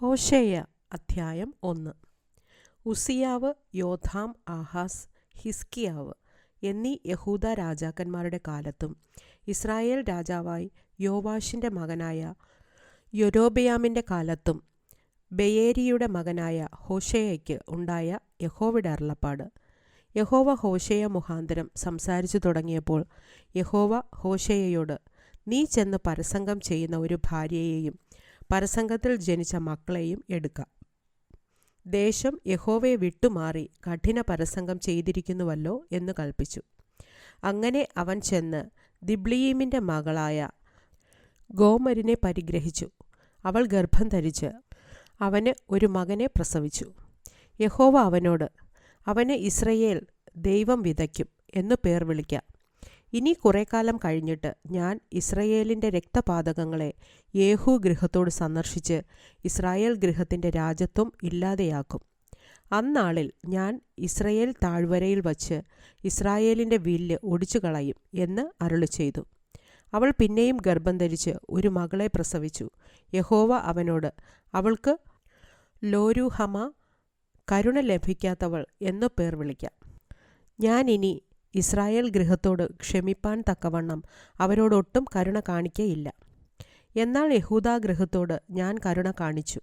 ഹോഷേയ അധ്യായം ഒന്ന്. ഉസിയാവ് യോധാം ആഹാസ് ഹിസ്കിയാവ് എന്നീ യഹൂദ രാജാക്കന്മാരുടെ കാലത്തും ഇസ്രായേൽ രാജാവായി യോവാഷിന്റെ മകനായ യൊരോബയാമിന്റെ കാലത്തും ബയേരിയുടെ മകനായ ഹോഷേയയ്ക്ക് ഉണ്ടായ യഹോവയുടെ അരുളപ്പാട്. യഹോവ ഹോഷേയ മുഖാന്തരം സംസാരിച്ചു തുടങ്ങിയപ്പോൾ യഹോവ ഹോഷേയയോട് നീ ചെന്ന് പരസംഗം ചെയ്യുന്ന ഒരു ഭാര്യയെയും പരസംഗത്തിൽ ജനിച്ച മക്കളെയും എടുക്കാം. ദേശം യഹോവയെ വിട്ടുമാറി കഠിന പരസംഗം ചെയ്തിരിക്കുന്നുവല്ലോ എന്ന് കൽപ്പിച്ചു. അങ്ങനെ അവൻ ചെന്ന് ദിബ്ലീമിന്റെ മകളായ ഗോമരിനെ പരിഗ്രഹിച്ചു. അവൾ ഗർഭം ധരിച്ച് അവന് ഒരു മകനെ പ്രസവിച്ചു. യഹോവ അവനോട് അവന് ഇസ്രയേൽ ദൈവം വിതയ്ക്കും എന്നു പേർ വിളിക്കാം. ഇനി കുറേ കാലം കഴിഞ്ഞിട്ട് ഞാൻ ഇസ്രയേലിന്റെ രക്തപാതകങ്ങളെ യേഹു ഗൃഹത്തോട് സന്ദർശിച്ച് ഇസ്രായേൽ ഗൃഹത്തിന്റെ രാജ്യത്വം ഇല്ലാതെയാക്കും. അന്നാളിൽ ഞാൻ ഇസ്രയേൽ താഴ്വരയിൽ വച്ച് ഇസ്രായേലിന്റെ വില്ല് ഒടിച്ചു കളയും എന്ന് അരുളി ചെയ്തു. അവൾ പിന്നെയും ഗർഭം ധരിച്ച് ഒരു മകളെ പ്രസവിച്ചു. യഹോവ അവനോട് അവൾക്ക് ലോരുഹമ കരുണ ലഭിക്കാത്തവൾ എന്നു പേർ വിളിക്കാം. ഞാൻ ഇനി ഇസ്രായേൽ ഗൃഹത്തോട് ക്ഷമിപ്പാൻ തക്കവണ്ണം അവരോടൊട്ടും കരുണ കാണിക്കയില്ല. എന്നാൽ യഹൂദാ ഗൃഹത്തോട് ഞാൻ കരുണ കാണിച്ചു.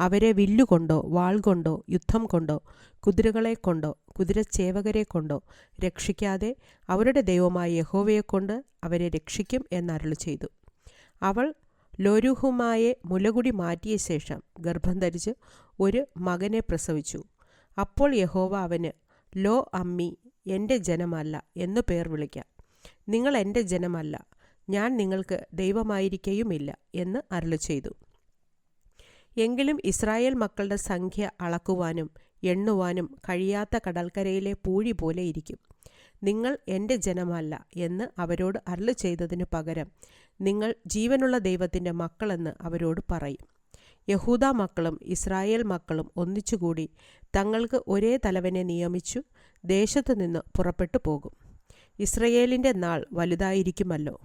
അവരെ വില്ലുകൊണ്ടോ വാൾ കൊണ്ടോ യുദ്ധം കൊണ്ടോ കുതിരകളെ കൊണ്ടോ കുതിരച്ചേവകരെ കൊണ്ടോ രക്ഷിക്കാതെ അവരുടെ ദൈവമായ യഹോവയെക്കൊണ്ട് അവരെ രക്ഷിക്കും എന്നരുളു ചെയ്തു. അവൾ ലോരുഹുമായെ മുലകുടി മാറ്റിയ ശേഷം ഗർഭം ധരിച്ച് ഒരു മകനെ പ്രസവിച്ചു. അപ്പോൾ യഹോവ അവന് ലോ അമ്മി എന്റെ ജനമല്ല എന്നു പേർ വിളിക്കാം. നിങ്ങൾ എന്റെ ജനമല്ല ഞാൻ നിങ്ങൾക്ക് ദൈവമായിരിക്കയുമില്ല എന്ന് അരുളി ചെയ്തു. എങ്കിലും ഇസ്രായേൽ മക്കളുടെ സംഖ്യ അളക്കുവാനും എണ്ണുവാനും കഴിയാത്ത കടൽക്കരയിലെ പൂഴി പോലെ ഇരിക്കും. നിങ്ങൾ എന്റെ ജനമല്ല എന്ന് അവരോട് അരുളി ചെയ്തതിനു പകരം നിങ്ങൾ ജീവനുള്ള ദൈവത്തിന്റെ മക്കളെന്ന് അവരോട് പറയും. യഹൂദ മക്കളും ഇസ്രായേൽ മക്കളും ഒന്നിച്ചുകൂടി തങ്ങൾക്ക് ഒരേ തലവനെ നിയമിച്ചു ദേശത്തു നിന്ന് പുറപ്പെട്ടു പോകും. ഇസ്രയേലിന്റെ നാൾ വലുതായിരിക്കുമല്ലോ.